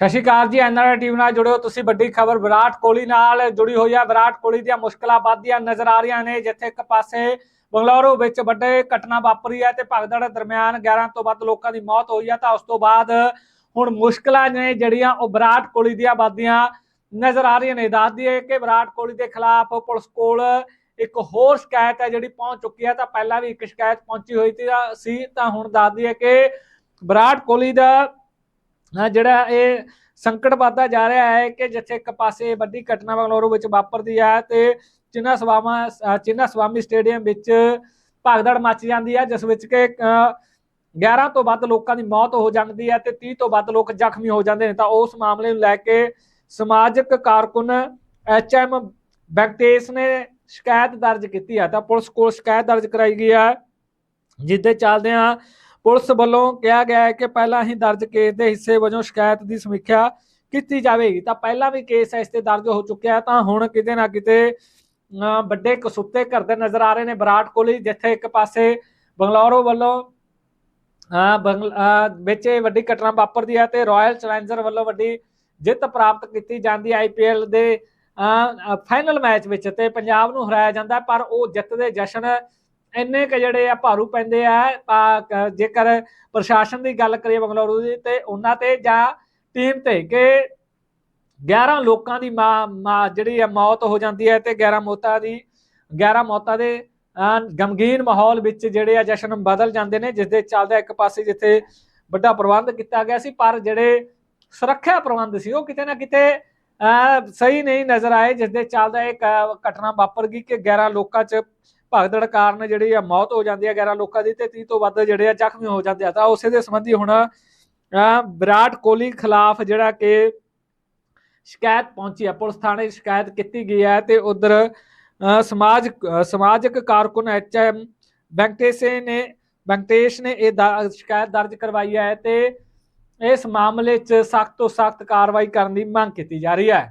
ਸਤਿ ਸ਼੍ਰੀ ਅਕਾਲ ਜੀ NRI team ਨਾਲ ਜੁੜਿਓ ਤੁਸੀਂ ਵੱਡੀ ਖਬਰ। ਵਿਰਾਟ ਕੋਹਲੀ ਨਾਲ ਜੁੜੀ ਹੋਈ ਹੈ ਵਿਰਾਟ ਕੋਹਲੀ ਦੀਆਂ ਮੁਸ਼ਕਲਾਂ ਵੱਧਦੀਆਂ ਨਜ਼ਰ ਆ ਰਹੀਆਂ ਨੇ, ਜਿੱਥੇ ਇੱਕ ਪਾਸੇ ਬੰਗਲੌਰੂ ਵਿੱਚ ਵੱਡੇ ਘਟਨਾ ਵਾਪਰੀ ਹੈ ਤੇ ਭਗਦੜ ਦਰਮਿਆਨ 11 ਤੋਂ ਵੱਧ ਲੋਕਾਂ ਦੀ ਮੌਤ ਹੋਈ ਹੈ ਤਾਂ ਉਸ ਤੋਂ ਬਾਅਦ ਹੁਣ ਮੁਸ਼ਕਲਾਂ ਨੇ ਜਿਹੜੀਆਂ ਉਹ ਵਿਰਾਟ ਕੋਹਲੀ ਦੀਆਂ ਵੱਧਦੀਆਂ ਨਜ਼ਰ ਆ ਰਹੀਆਂ ਨੇ। ਦੱਸ ਦਈਏ ਕਿ ਵਿਰਾਟ ਕੋਹਲੀ ਦੇ ਖਿਲਾਫ ਪੁਲਿਸ ਕੋਲ ਇੱਕ ਹੋਰ ਸ਼ਿਕਾਇਤ ਹੈ ਜਿਹੜੀ ਪਹੁੰਚ ਚੁੱਕੀ ਹੈ ਤਾਂ ਪਹਿਲਾਂ ਵੀ ਇੱਕ ਸ਼ਿਕਾਇਤ ਪਹੁੰਚੀ ਹੋਈ ਸੀ- ਤਾਂ ਹੁਣ ਦੱਸ ਦਈਏ ਕਿ ਵਿਰਾਟ ਕੋਹਲੀ ਦਾ ਜਿਹੜਾ ਇਹ ਸੰਕਟ ਵੱਧਦਾ ਜਾ ਰਿਹਾ ਹੈ ਕਿ ਜਿੱਥੇ ਇੱਕ ਪਾਸੇ ਵੱਡੀ ਘਟਨਾ ਬੰਗਲੌਰੂ ਵਿੱਚ ਵਾਪਰਦੀ ਹੈ ਤੇ ਚਿੰਨਾ ਸਵਾਮਾ ਚਿੰਨਾ ਸਵਾਮੀ ਸਟੇਡੀਅਮ ਵਿੱਚ ਭਗਦੜ ਮੱਚ ਜਾਂਦੀ ਹੈ ਜਿਸ ਵਿੱਚ ਕਿ 11 ਤੋਂ ਵੱਧ ਲੋਕਾਂ ਦੀ ਮੌਤ ਹੋ ਜਾਂਦੀ ਹੈ ਤੇ 30 ਤੋਂ ਵੱਧ ਲੋਕ ਜ਼ਖਮੀ ਹੋ ਜਾਂਦੇ ਨੇ। ਤਾਂ ਉਸ ਮਾਮਲੇ ਨੂੰ ਲੈ ਕੇ ਸਮਾਜਿਕ ਕਾਰਕੁਨ ਐਚ ਐਮ ਵੈਂਕਟੇਸ਼ ਨੇ ਸ਼ਿਕਾਇਤ ਦਰਜ ਕੀਤੀ ਹੈ ਤਾਂ ਪੁਲਿਸ ਕੋਲ ਸ਼ਿਕਾਇਤ ਦਰਜ ਕਰਾਈ ਗਈ ਹੈ ਜਿੱਦੇ ਚੱਲਦਿਆਂ ਪੁਲਿਸ ਵੱਲੋਂ ਕਿਹਾ ਗਿਆ ਹੈ ਕਿ ਪਹਿਲਾਂ ਹੀ ਦਰਜ ਕੇਸ ਦੇ ਹਿੱਸੇ ਵਜੋਂ ਸ਼ਿਕਾਇਤ ਦੀ ਸਮੀਖਿਆ ਕੀਤੀ ਜਾਵੇਗੀ। ਤਾਂ ਪਹਿਲਾਂ ਵੀ ਕੇਸ ਇਸ ਤੇ ਦਰਜ ਹੋ ਚੁੱਕਿਆ ਤਾਂ ਹੁਣ ਕਿਤੇ ਨਾ ਕਿਤੇ ਵੱਡੇ ਕਸੁੱਤੇ ਕਰਦੇ ਨਜ਼ਰ ਆ ਰਹੇ ਨੇ ਵਿਰਾਟ ਕੋਹਲੀ ਜਿੱਥੇ ਇੱਕ ਪਾਸੇ ਬੰਗਲੌਰੂ ਵੱਲੋਂ ਅਹ, ਬੰਗਲ ਅਹ, ਵਿੱਚ ਇਹ ਵੱਡੀ ਘਟਨਾ ਵਾਪਰਦੀ ਹੈ ਤੇ ਰਾਇਲ ਚੈਲੰਜਰ ਵੱਲੋਂ ਵੱਡੀ ਜਿੱਤ ਪ੍ਰਾਪਤ ਕੀਤੀ ਜਾਂਦੀ ਹੈ ਆਈਪੀਐਲ ਦੇ ਫਾਈਨਲ ਮੈਚ ਵਿੱਚ ਤੇ ਪੰਜਾਬ ਨੂੰ ਹਰਾਇਆ ਜਾਂਦਾ ਪਰ ਉਹ ਜਿੱਤ ਦੇ ਜਸ਼ਨ ਇੰਨੇ ਕ ਜਿਹੜੇ ਆ ਭਾਰੂ ਪੈਂਦੇ ਆ ਜੇਕਰ ਪ੍ਰਸ਼ਾਸਨ ਦੀ ਗੱਲ ਕਰੀਏ ਬੰਗਲੌਰੂ ਦੀ ਤੇ ਉਹਨਾਂ ਤੇ ਜਾਂ ਟੀਮ ਤੇ ਕਿ 11 ਲੋਕਾਂ ਦੀ ਮਾ- ਜਿਹੜੀ ਆ ਮੌਤ ਹੋ ਜਾਂਦੀ ਹੈ ਤੇ 11 ਮੌਤਾਂ ਦੀ 11 ਮੌਤਾਂ ਦੇ ਗਮਗੀਨ ਮਾਹੌਲ ਵਿੱਚ ਜਿਹੜੇ ਆ ਜਸ਼ਨ ਬਦਲ ਜਾਂਦੇ ਨੇ ਜਿਸ ਦੇ ਚੱਲਦਾ ਇੱਕ ਪਾਸੇ ਜਿੱਥੇ ਵੱਡਾ ਪ੍ਰਬੰਧ ਕੀਤਾ ਗਿਆ ਸੀ ਪਰ ਜਿਹੜੇ ਸੁਰੱਖਿਆ ਪ੍ਰਬੰਧ ਸੀ ਉਹ ਕਿਤੇ ਨਾ ਕਿਤੇ ਅਹ, ਸਹੀ ਨਹੀਂ ਨਜ਼ਰ ਆਏ ਜਿਸ ਦੇ ਚੱਲਦਾ ਇੱਕ ਘਟਨਾ ਵਾਪਰ ਗਈ ਕਿ 11 ਲੋਕਾਂ 'ਚ ਭਗਦੜ ਕਾਰਨ ਜਿਹੜੀ ਆ ਮੌਤ ਹੋ ਜਾਂਦੀ ਹੈ 11 ਲੋਕਾਂ ਦੀ ਤੇ 30 ਤੋਂ ਵੱਧ ਜਿਹੜੇ ਆ ਜ਼ਖਮੀ ਹੋ ਜਾਂਦੇ ਆ। ਤਾਂ ਉਸੇ ਦੇ ਸੰਬੰਧੀ ਹੁਣ ਵਿਰਾਟ ਕੋਹਲੀ ਖਿਲਾਫ ਜਿਹੜਾ ਕਿ ਸ਼ਿਕਾਇਤ ਪਹੁੰਚੀ ਹੈ ਪੁਲਿਸ ਥਾਣੇ ਸ਼ਿਕਾਇਤ ਕੀਤੀ ਗਈ ਹੈ ਤੇ ਉਧਰ ਸਮਾਜ, ਸਮਾਜਿਕ ਕਾਰਕੁਨ ਐਚ ਐਮ ਵੈਂਕਟੇਸ਼ ਨੇ ਵੈਂਕਟੇਸ਼ ਨੇ ਇਹ ਦ- ਸ਼ਿਕਾਇਤ ਦਰਜ ਕਰਵਾਈ ਹੈ ਤੇ ਇਸ ਮਾਮਲੇ 'ਚ ਸਖਤ ਤੋਂ ਸਖਤ ਕਾਰਵਾਈ ਕਰਨ ਦੀ ਮੰਗ ਕੀਤੀ ਜਾ ਰਹੀ ਹੈ